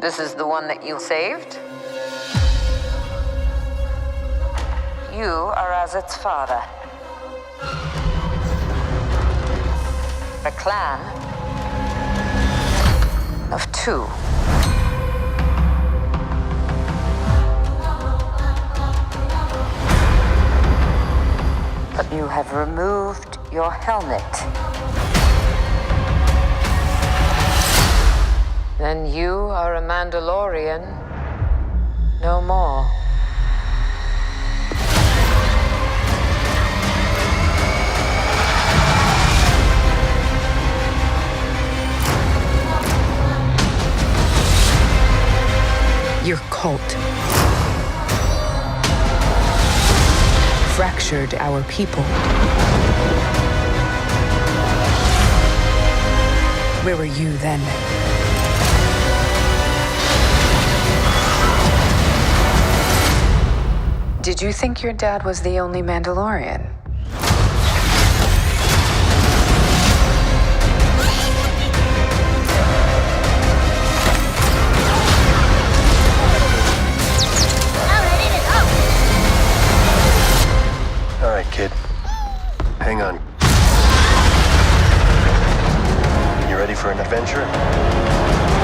This is the one that you saved? You are as its father. A clan of two. But you have removed your helmet. Then you are a Mandalorian no more. Your cult fractured our people. Where were you then? Did you think your dad was the only Mandalorian? All right, kid. Hang on. You ready for an adventure?